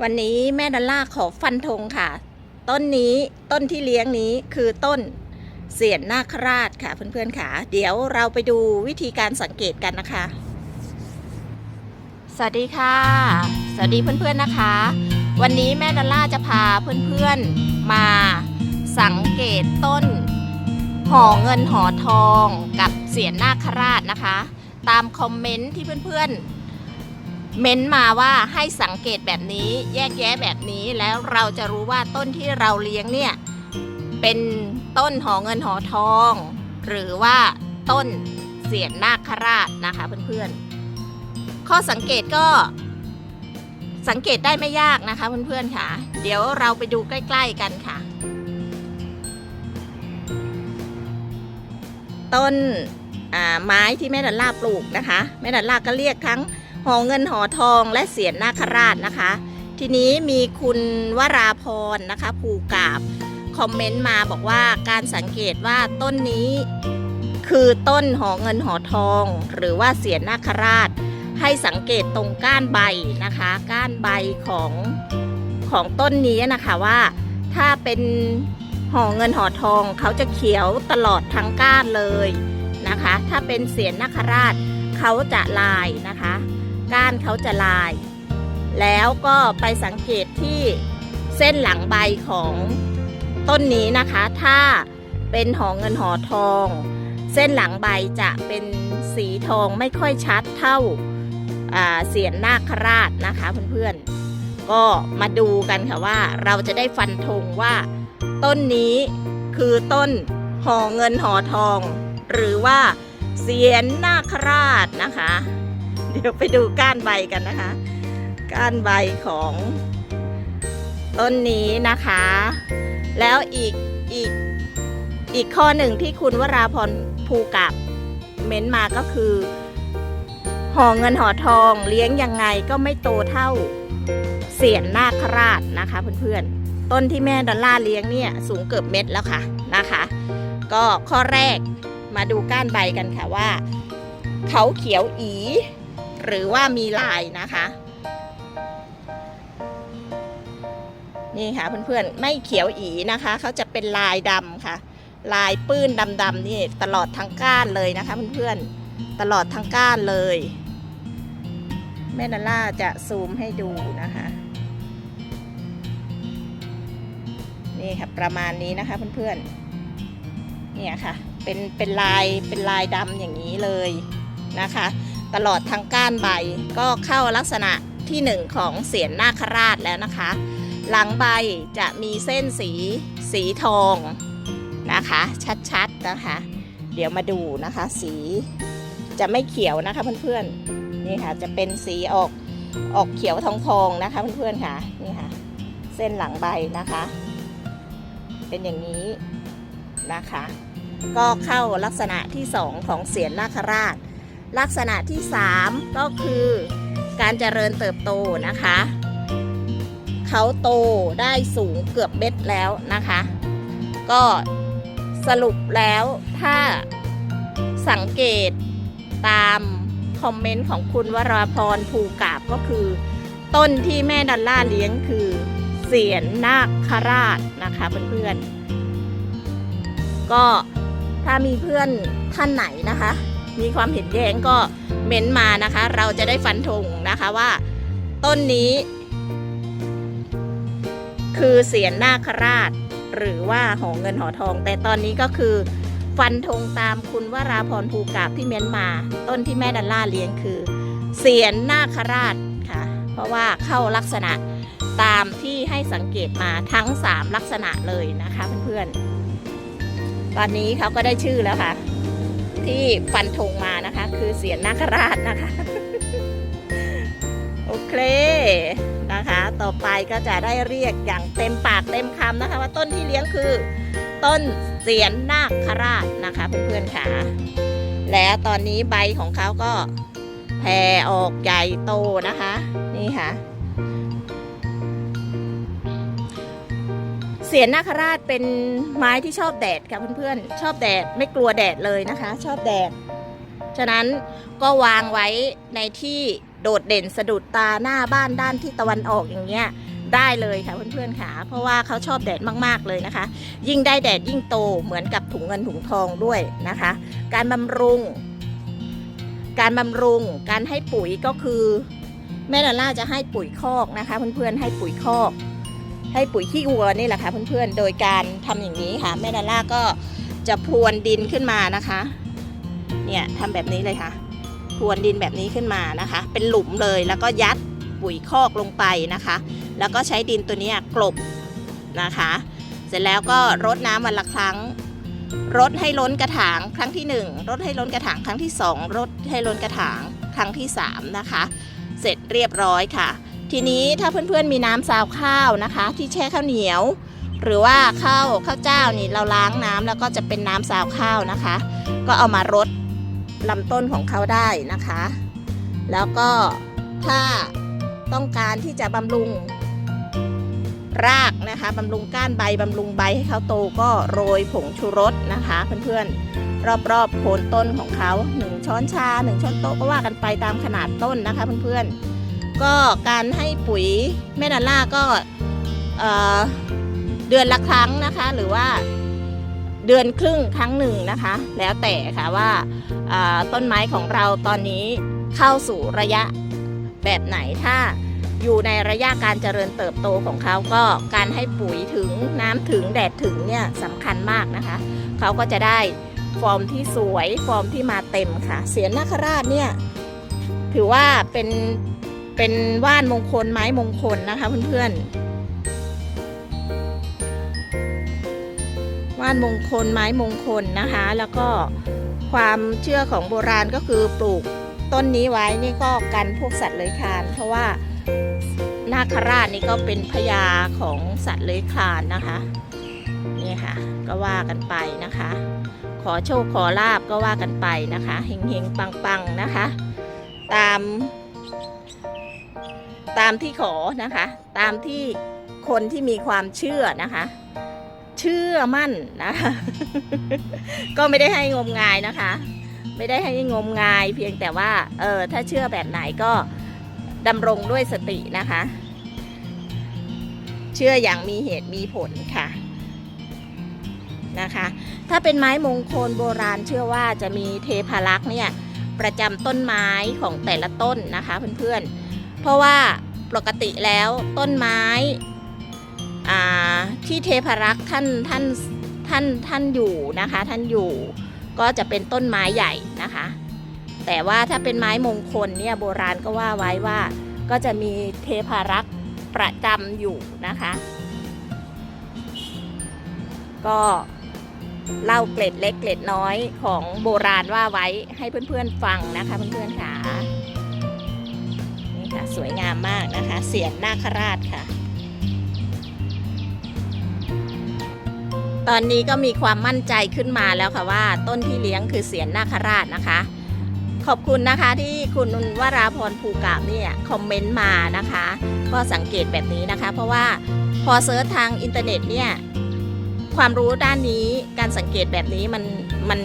วันนี้แม่ดัลล่าขอฟันธงค่ะ ต้นนี้ต้นที่เลี้ยงนี้คือต้นเสียนนาคราชค่ะเพื่อนๆค่ะ เดี๋ยวเราไปดูวิธีการสังเกตกันนะคะ สวัสดีค่ะ สวัสดีเพื่อนๆนะคะ วันนี้แม่ดัลล่าจะพาเพื่อนๆมาสังเกตต้นห่อเงินห่อทองกับเสียนนาคราชนะคะ ตามคอมเมนต์ที่เพื่อนๆ เม้นมาว่าให้สังเกตแบบนี้แยกแยะแบบนี้แล้วเราจะรู้ว่าต้นที่เราเลี้ยงเนี่ยเป็นต้นหอเงินหอทอง หรือว่าต้นเสียนนาคราชนะคะเพื่อนๆ ข้อสังเกตก็สังเกตได้ไม่ยากนะคะเพื่อนๆค่ะ เดี๋ยวเราไปดูใกล้ ๆกันค่ะ ต้นไม้ที่แม่ดันล่าปลูกนะคะ แม่ดันล่าก็เรียกทั้ง หอเงินหอทองและเสียนนาคราชนะคะ ทีนี้มีคุณวราพรนะคะภูกาบคอมเมนต์มาบอกว่าการสังเกตว่าต้นนี้ คือต้นหอเงินหอทอง หรือว่าเสียนนาคราช ให้สังเกตตรงก้านใบนะคะ ก้านใบของของต้นนี้นะคะว่า ถ้าเป็นหอเงินหอทองเขาจะเขียวตลอดทั้งก้านเลยนะคะ ถ้าเป็นเสียนนาคราชเขาจะลายนะคะ ก้านเขาจะลาย แล้วก็ไปสังเกตที่เส้นหลังใบของต้นนี้นะคะ ถ้าเป็นหอเงินหอทอง เส้นหลังใบจะเป็นสีทองไม่ค่อยชัดเท่าาเสียนนาคราชนะคะเพื่อนๆ ก็มาดูกันค่ะว่าเราจะได้ฟันธงว่า ต้นนี้คือต้นหอเงินหอทอง หรือว่าเสียนนาคราชนะคะ เดี๋ยวไปดูก้านใบกันนะคะ ก้านใบของต้นนี้นะคะ แล้วอีกอีกอีกข้อหนึ่งที่คุณวราพรภูกับเม้นมาก็คือห่อเงินห่อทองเลี้ยงยังไงก็ไม่โตเท่าเสียนนาคราชนะคะเพื่อนๆ ต้นที่แม่ดอลล่าเลี้ยงเนี่ยสูงเกือบเม็ดแล้วค่ะนะคะ ก็ข้อแรกมาดูก้านใบกันค่ะว่า เขาเขียวอี หรือว่ามีลายนะคะ นี่ค่ะเพื่อนๆไม่เขียวอีนะคะเขาจะเป็นลายดำค่ะ ลายปื้นดำๆนี่ตลอดทั้งก้านเลยนะคะเพื่อนๆตลอดทั้งก้านเลย แม่นาล่าจะซูมให้ดูนะคะนี่ค่ะประมาณนี้นะคะเพื่อนๆเนี่ยค่ะเป็นเป็นลายเป็นลายดำอย่างนี้เลยนะคะ ตลอดทั้งก้านใบ ก็เข้าลักษณะที่หนึ่งของเสียนนาคราชแล้วนะคะ หลังใบจะมีเส้นสีสีทองนะคะ ชัดๆนะคะ เดี๋ยวมาดูนะคะสีจะไม่เขียวนะคะเพื่อนๆนี่ค่ะจะเป็นสีออกออกเขียวทองทองนะคะเพื่อนๆค่ะนี่ค่ะ เส้นหลังใบนะคะ เป็นอย่างนี้นะคะ ก็เข้าลักษณะที่สองของเสียนนาคราช ลักษณะที่ 3 ก็คือการเจริญเติบโตนะคะ เขาโตได้สูงเกือบเม็ดแล้วนะคะ ก็สรุปแล้วถ้าสังเกตตามคอมเมนต์ของคุณวราพรภูกาบก็คือ ต้นที่แม่ดัลล่าเลี้ยงคือเสียนนาคราชนะคะเพื่อนๆก็ถ้ามีเพื่อนท่านไหนนะคะ มีความเห็นแย้งก็เม้นมานะคะ เราจะได้ฟันธงนะคะว่า ต้นนี้ คือเสียนนาคราช หรือว่าหอเงินหอทอง แต่ตอนนี้ก็คือฟันธงตามคุณวราพรภูกาบที่เม้นมา ต้นที่แม่ดัลล่าเลี้ยงคือ เสียนนาคราชค่ะ เพราะว่าเข้าลักษณะตามที่ให้สังเกตมาทั้ง 3 ลักษณะเลยนะคะเพื่อนๆ ตอนนี้เขาก็ได้ชื่อแล้วค่ะ ที่ฟันธงมานะคะ คือเสียนนาคราชนะคะ โอเคนะคะ ต่อไปก็จะได้เรียกอย่างเต็มปากเต็มคำนะคะ ว่าต้นที่เลี้ยงคือ ต้นเสียนนาคราชนะคะเพื่อนๆค่ะแล้วตอนนี้ใบของเขาก็แผ่ออกใหญ่โตนะคะ นี่ค่ะ เสียนนาคราชเป็นไม้ที่ชอบแดดค่ะเพื่อนๆ ชอบแดดไม่กลัวแดดเลยนะคะ ชอบแดด ฉะนั้นก็วางไว้ในที่โดดเด่นสะดุดตาหน้าบ้านด้านที่ตะวันออกอย่างเงี้ยได้เลยค่ะเพื่อนๆค่ะ เพราะว่าเขาชอบแดดมากๆเลยนะคะ ยิ่งได้แดดยิ่งโตเหมือนกับถุงเงินถุงทองด้วยนะคะ การบำรุง การบำรุงการให้ปุ๋ยก็คือ แม่ดอลล่าจะให้ปุ๋ยคอกนะคะ เพื่อนๆให้ปุ๋ยคอก ให้ปุ๋ยขี้วัวนี่แหละค่ะเพื่อนๆ โดยการทำอย่างนี้ค่ะแม่ดอลล่าก็จะพรวนดินขึ้นมานะคะ เนี่ยทำแบบนี้เลยค่ะ พรวนดินแบบนี้ขึ้นมานะคะ เป็นหลุมเลยแล้วก็ยัดปุ๋ยคอกลงไปนะคะ แล้วก็ใช้ดินตัวนี้กลบนะคะ เสร็จแล้วก็รดน้ำวันละครั้งรดให้ล้นกระถางครั้งที่หนึ่งรดให้ล้นกระถางครั้งที่สองรดให้ล้นกระถางครั้งที่สามนะคะ เสร็จเรียบร้อยค่ะ ทีนี้ถ้าเพื่อนๆมีน้ำซาวข้าวนะคะ ที่แช่ข้าวเหนียว หรือว่าข้าวข้าวเจ้านี่เราล้างน้ำแล้วก็จะเป็นน้ำซาวข้าวนะคะ ก็เอามารดลำต้นของเขาได้นะคะ แล้วก็ถ้าต้องการที่จะบำรุงรากนะคะบำรุงก้านใบบำรุงใบให้เขาโตก็โรยผงชูรสนะคะ เพื่อนๆ รอบๆโคนต้นของเขา 1 ช้อนชา 1 ช้อนโต๊ะก็ว่ากันไปตามขนาดต้นนะคะเพื่อนๆ ก็การให้ปุ๋ยแม่ดอลล่าก็เดือนละครั้งนะคะ หรือว่าเดือนครึ่งครั้งหนึ่งนะคะ แล้วแต่ค่ะว่าอ่าต้นไม้ของเราตอนนี้เข้าสู่ระยะแบบไหนถ้าอยู่ในระยะการเจริญเติบโตของเขาก็การให้ปุ๋ยถึงน้ำถึงแดดถึงเนี่ยสำคัญมากนะคะ เขาก็จะได้ฟอร์มที่สวยฟอร์มที่มาเต็มค่ะ เสียนนาคราชเนี่ยถือว่าเป็น เป็นว่านมงคลไม้มงคลนะคะเพื่อนๆ ว่านมงคลไม้มงคลนะคะ แล้วก็ความเชื่อของโบราณก็คือปลูกต้นนี้ไว้นี่ก็กันพวกสัตว์เลื้อยคลาน เพราะว่านาคราชนี่ก็เป็นพญาของสัตว์เลื้อยคลานนะคะนี่ค่ะก็ว่ากันไปนะคะ ขอโชคขอลาบก็ว่ากันไปนะคะเฮงเฮงปังปังๆนะคะ ตาม ตามที่ขอนะคะ ตามที่คนที่มีความเชื่อนะคะ เชื่อมั่นนะคะ ก็ไม่ได้ให้งมงายนะคะ ไม่ได้ให้งมงาย เพียงแต่ว่าเออถ้าเชื่อแบบไหนก็ดำรงด้วยสตินะคะ เชื่ออย่างมีเหตุมีผลค่ะนะคะ ถ้าเป็นไม้มงคลโบราณเชื่อว่าจะมีเทพารักษ์เนี่ยประจำต้นไม้ของแต่ละต้นนะคะเพื่อนๆ เพราะว่าปกติแล้วต้นไม้ที่เทพรักษ์ท่านท่านท่านท่านอยู่นะคะ ท่านอยู่ก็จะเป็นต้นไม้ใหญ่นะคะ แต่ว่าถ้าเป็นไม้มงคลเนี่ยโบราณก็ว่าไว้ว่าก็จะมีเทพารักษ์ประจำอยู่นะคะ ก็เล่าเกล็ดเล็กเกล็ดน้อยของโบราณว่าไว้ให้เพื่อนๆฟังนะคะเพื่อนๆค่ะ ค่ะ สวยงามมากนะคะ เสียนนาคราชค่ะ ตอนนี้ก็มีความมั่นใจขึ้นมาแล้วค่ะว่า ต้นที่เลี้ยงคือเสียนนาคราชนะคะ ขอบคุณนะคะที่คุณวราพรภูกาบเนี่ยคอมเมนต์มานะคะ ก็สังเกตแบบนี้นะคะ เพราะว่าพอเซิร์ชทางอินเทอร์เน็ตเนี่ยความรู้ด้านนี้การสังเกตแบบนี้มันมัน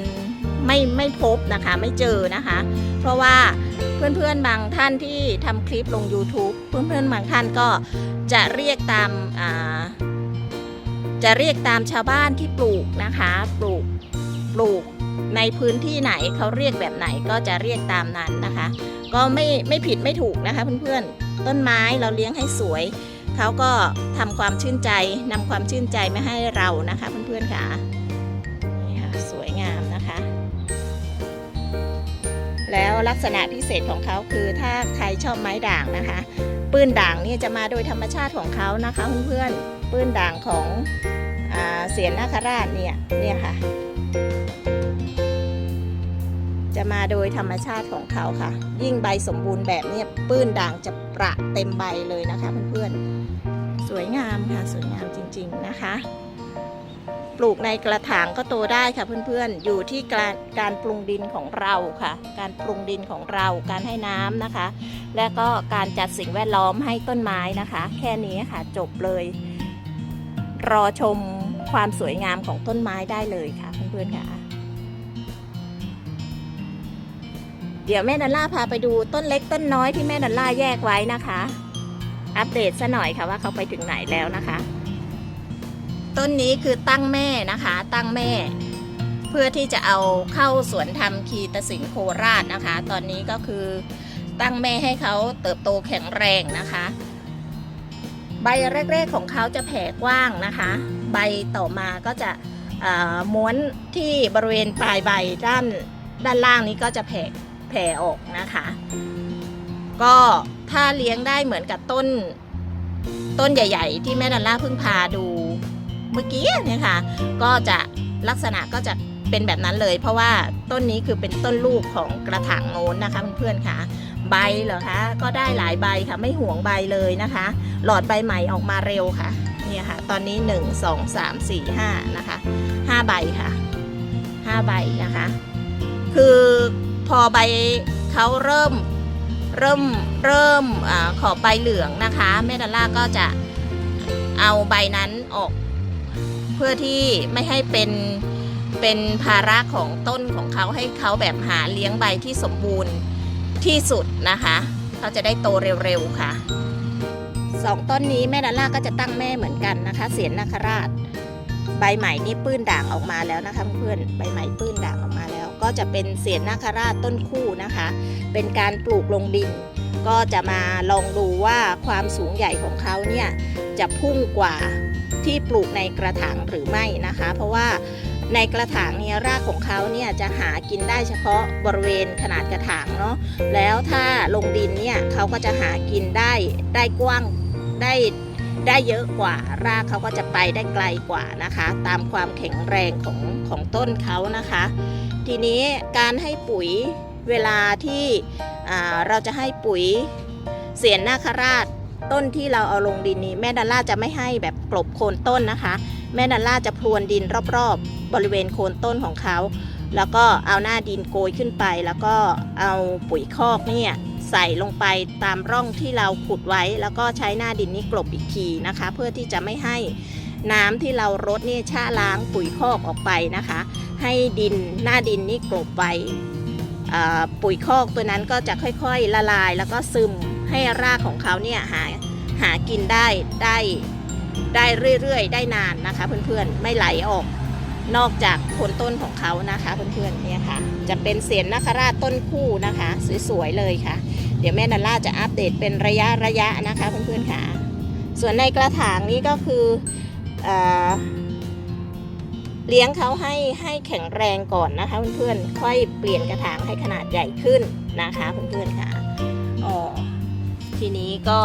ไม่ไม่พบนะคะไม่เจอนะคะ เพราะว่า เพื่อนๆบางท่านที่ทำคลิปลง YouTube เพื่อนๆบางท่านก็จะเรียกตามาจะเรียกตามชาวบ้านที่ปลูกนะคะ ปลูกปลูกในพื้นที่ไหนเขาเรียกแบบไหนก็จะเรียกตามนั้นนะคะ ก็ไม่ไม่ผิดไม่ถูกนะคะเพื่อนๆต้นไม้เราเลี้ยงให้สวย เขาก็ทำความชื่นใจนำความชื่นใจมาให้เรานะคะเพื่อนๆค่ะ แล้วลักษณะพิเศษของเขาคือถ้าใครชอบไม้ด่างนะคะ ปื้นด่างนี่จะมาโดยธรรมชาติของเขานะคะเพื่อนๆปื้นด่างของอเสียนนาคราชเนี่ยเนี่ยค่ะ จะมาโดยธรรมชาติของเขาค่ะ ยิ่งใบสมบูรณ์แบบเนี้ปื้นด่างจะประเต็มใบเลยนะคะเพื่อนๆสวยงามค่ะสวยงามจริง ๆนะคะ ปลูกในกระถางก็โตได้ค่ะเพื่อนๆ อยู่ที่การการปรุงดินของเราค่ะ การปรุงดินของเรา การให้น้ำนะคะ และก็การจัดสิ่งแวดล้อมให้ต้นไม้นะคะ แค่นี้ค่ะจบเลย รอชมความสวยงามของต้นไม้ได้เลยค่ะเพื่อนๆค่ะ เดี๋ยวแม่ดันล่าพาไปดูต้นเล็กต้นน้อยที่แม่ดันล่าแยกไว้นะคะ อัปเดตซะหน่อยค่ะว่าเขาไปถึงไหนแล้วนะคะ ต้นนี้คือตั้งแม่นะคะ ตั้งแม่ เพื่อที่จะเอาเข้าสวนธรรมคีตสินโคราชนะคะ ตอนนี้ก็คือตั้งแม่ให้เขาเติบโตแข็งแรงนะคะ ใบแรก ๆ ของเขาจะแผ่กว้างนะคะ ใบต่อมาก็จะม้วนที่บริเวณปลายใบด้านด้านล่างนี้ก็จะแผ่แผ่ออกนะคะ ก็ถ้าเลี้ยงได้เหมือนกับต้นต้นใหญ่ ๆ ที่แม่ดันล่าเพิ่งพาดู เมื่อกี้เนี่ยค่ะ ก็จะลักษณะก็จะเป็นแบบนั้นเลย เพราะว่าต้นนี้คือเป็นต้นลูกของกระถางโน้นนะคะเพื่อนๆค่ะ ใบเหรอคะก็ได้หลายใบค่ะไม่ห่วงใบเลยนะคะ หลอดใบใหม่ออกมาเร็วค่ะเนี่ยค่ะ ตอนนี้ 1 2 3 4 5นะคะ5ใบค่ะ5ใบนะคะ คือพอใบเขาเริ่มเริ่มเริ่มอขอบใบเหลืองนะคะ แม่ดอลล่าก็จะเอาใบนั้นออก เพื่อที่ไม่ให้เป็นเป็นภาระของต้นของเขาให้เขาแบบหาเลี้ยงใบที่สมบูรณ์ที่สุดนะคะ เขาจะได้โตเร็วๆค่ะสองต้นนี้แม่ดอลล่าก็จะตั้งแม่เหมือนกันนะคะ เสียนนาคราช ใบใหม่นี่ปื้นด่างออกมาแล้วนะคะเพื่อนใบใหม่ปื้นด่างออกมาแล้ว ก็จะเป็นเสียนนาคราชต้นคู่นะคะ เป็นการปลูกลงดิน ก็จะมาลองดูว่าความสูงใหญ่ของเขาเนี่ยจะพุ่งกว่า ที่ปลูกในกระถางหรือไม่นะคะ เพราะว่าในกระถางเนี่ยรากของเขาเนี่ยจะหากินได้เฉพาะบริเวณขนาดกระถางเนาะแล้วถ้าลงดินเนี่ยเขาก็จะหากินได้ได้กว้างได้ได้เยอะกว่ารากเขาก็จะไปได้ไกลกว่านะคะ ตามความแข็งแรงของของต้นเขานะคะ ทีนี้การให้ปุ๋ยเวลาที่เราจะให้ปุ๋ยเสียนนาคราช ต้นที่เราเอาลงดินนี้แม่ดัลล่าจะไม่ให้แบบกลบโคนต้นนะคะ แม่ดัลล่าจะพรวนดินรอบๆ บริเวณโคนต้นของเขา แล้วก็เอาหน้าดินโกยขึ้นไป แล้วก็เอาปุ๋ยคอกเนี่ยใส่ลงไปตามร่องที่เราขุดไว้ แล้วก็ใช้หน้าดินนี้กลบอีกทีนะคะ เพื่อที่จะไม่ให้น้ำที่เรารดเนี่ยชะล้างปุ๋ยคอกออกไปนะคะ ให้ดินหน้าดินนี่กลบไว้ปุ๋ยคอกตัวนั้นก็จะค่อยๆละลายแล้วก็ซึม ให้รากของเขาเนี่ยหาหากินได้ได้ได้เรื่อยๆ ได้นานนะคะ เพื่อนๆไม่ไหลออกนอกจากโคนต้นของเขานะคะเพื่อนๆเนี่ยค่ะ จะเป็นเสียนนาคราชต้นคู่นะคะ สวยๆเลยค่ะ เดี๋ยวแม่นันล่าจะอัปเดตเป็นระยะระยะนะคะเพื่อนๆค่ะ ส่วนในกระถางนี้ก็คือเอเลี้ยงเขาให้ให้แข็งแรงก่อนนะคะเพื่อนๆค่อยเปลี่ยนกระถางให้ขนาดใหญ่ขึ้นนะคะเพื่อนๆค่ะอ๋อ ทีนี้ก็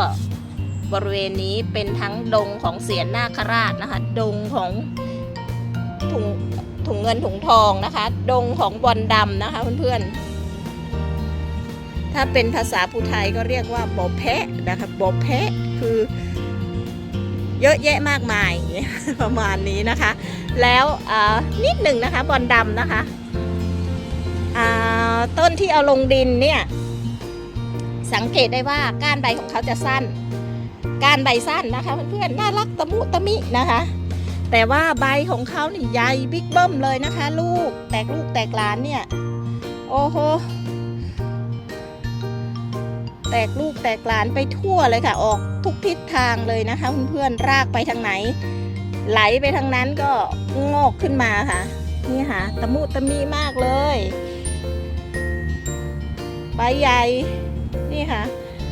บริเวณนี้เป็นทั้งดงของเสียนนาคราชนะคะ ดงของถุงถุงเงินถุงทองนะคะ ดงของบอลดำนะคะเพื่อนๆ ถ้าเป็นภาษาภูไทยก็เรียกว่าบอแพะนะคะบอแพะคือเยอะแยะมากมายประมาณนี้นะคะ แล้วนิดหนึ่งนะคะบอลดำนะคะต้นที่เอาลงดินเนี่ย สังเกตได้ว่าก้านใบของเขาจะสั้น ก้านใบสั้นนะคะเพื่อนๆน่ารักตะมุตะมินะคะ แต่ว่าใบของเขานี่ใหญ่บิ๊กเบิ้มเลยนะคะ ลูกแตกลูกแตกหลานเนี่ยโอ้โหแตกลูกแตกหลานไปทั่วเลยค่ะ ออกทุกทิศทางเลยนะคะเพื่อนๆรากไปทางไหน ไหลไปทางนั้นก็งอกขึ้นมาค่ะ นี่ค่ะ ตะมุตะมีมากเลย ใบใหญ่ นี่ค่ะ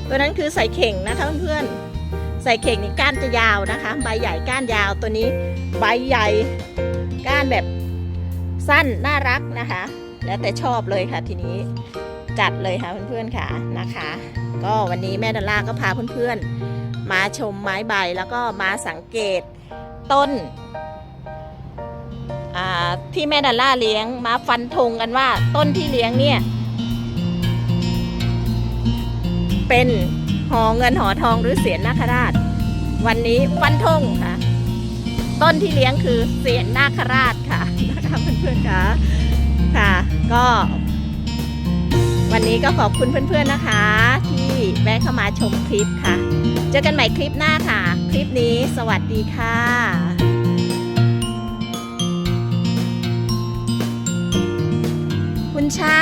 ตัวนั้นคือใส่เข่งนะคะเพื่อนๆ ใส่เข่งนี่ก้านจะยาวนะคะ ใบใหญ่ก้านยาวตัวนี้ใบใหญ่ก้านแบบสั้นน่ารักนะคะ แล้วแต่ชอบเลยค่ะทีนี้จัดเลยค่ะเพื่อนๆค่ะนะคะ ก็วันนี้แม่ดอลล่าก็พาเพื่อนๆ มาชมไม้ใบแล้วก็มาสังเกตต้นที่แม่ดอลล่าเลี้ยงมาฟันธงกันว่าต้นที่เลี้ยงเนี่ย เป็นหอเงินหอทองหรือเสียนนาคราช วันนี้ฟันธงค่ะ ต้นที่เลี้ยงคือเสียนนาคราชค่ะนะคะเพื่อนๆค่ะค่ะ ก็ วันนี้ก็ขอบคุณเพื่อนๆนะคะ ที่แวะเข้ามาชมคลิปค่ะ เจอกันใหม่คลิปหน้าค่ะ คลิปนี้สวัสดีค่ะคุณชา